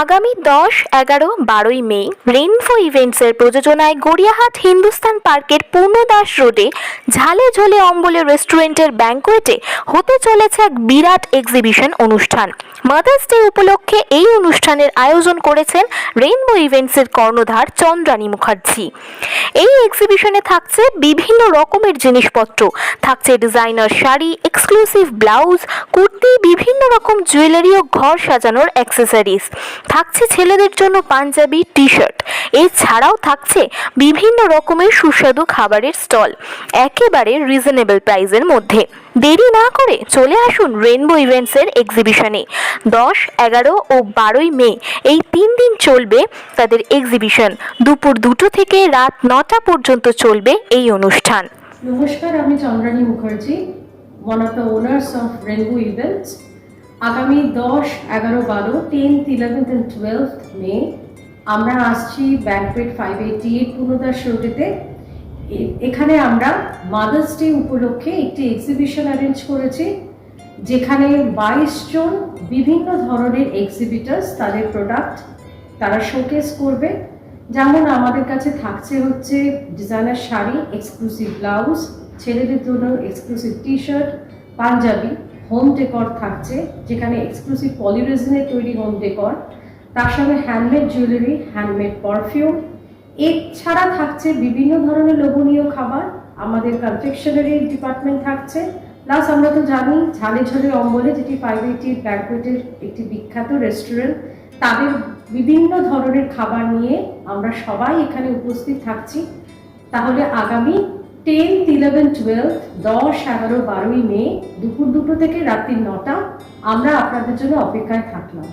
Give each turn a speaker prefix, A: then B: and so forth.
A: আগামী দশ, এগারো, বারোই মে রেইনফো ইভেন্টসের প্রযোজনায় গড়িয়াহাট হিন্দুস্তান পার্কের পূর্ণদাস রোডে ঝালে ঝোলে অম্বলে রেস্টুরেন্টের ব্যাঙ্কোয়েটে হতে চলেছে এক বিরাট এক্সিবিশন অনুষ্ঠান। মাদার্স ডে উপলক্ষে এই অনুষ্ঠানের আয়োজন করেছেন রেইনবো ইভেন্টসের কর্ণধার চন্দ্রানী মুখার্জি। এই এক্সিবিশনে থাকছে বিভিন্ন রকমের জিনিসপত্র। থাকছে designer sari exclusive blouse kurti, বিভিন্ন রকম জুয়েলারি ও ঘর সাজানোর অ্যাক্সেসরিজ থাকছে ছেলেদের জন্য পাঞ্জাবি টি শার্ট এছাড়াও থাকছে বিভিন্ন রকমের সুস্বাদু খাবারের স্টল। একেবারে রিজনেবল প্রাইসের মধ্যে। দেরি না করে চলে আসুন রেনবো ইভেন্টসের এক্সিবিশনে দশ, এগারো ও বারোই মে, এই তিন দিন চলবে তাদের এক্সিবিশন দুপুর দুটো থেকে রাত নটা পর্যন্ত চলবে এই অনুষ্ঠান।
B: নমস্কার, আমি Chandrani Mukherjee one of the owners of rainbow events আগামী দশ, এগারো, বারো tenth eleventh and twelve May আমরা আসছি banquet five eighty eight Purnadas রোডেতে এখানে আমরা মাদার্স ডে উপলক্ষে একটি এক্সিবিশন অ্যারেঞ্জ করেছি, যেখানে বাইশ জন বিভিন্ন ধরনের এক্সিবিটার্স তাদের প্রোডাক্ট তারা শোকেস করবে। যেমন আমাদের কাছে থাকছে হচ্ছে ডিজাইনার শাড়ি এক্সক্লুসিভ ব্লাউজ ছেলেদের জন্য exclusive T shirt panjabi. Home decor থাকছে, যেখানে এক্সক্লুসিভ পলিরেজিনের তৈরি হোম ডেকর তার সঙ্গে হ্যান্ডমেড জুয়েলারি হ্যান্ডমেড পারফিউম এছাড়া থাকছে বিভিন্ন ধরনের লোভনীয় খাবার, আমাদের কনফেকশনারি ডিপার্টমেন্ট থাকছে প্লাস আমরা তো জানি ঝালে ঝালে অম্বলে, যেটি ফাইভ এইটি ব্যাঙ্কুয়েটের একটি বিখ্যাত রেস্টুরেন্ট তাদের বিভিন্ন ধরনের খাবার নিয়ে আমরা সবাই এখানে উপস্থিত থাকছি। তাহলে আগামী টেন্থ ইলেভেন টুয়েলভ, দশ, এগারো, বারোই মে দুপুর দুটো থেকে রাত্রি নটা আমরা আপনাদের জন্য অপেক্ষায় থাকলাম।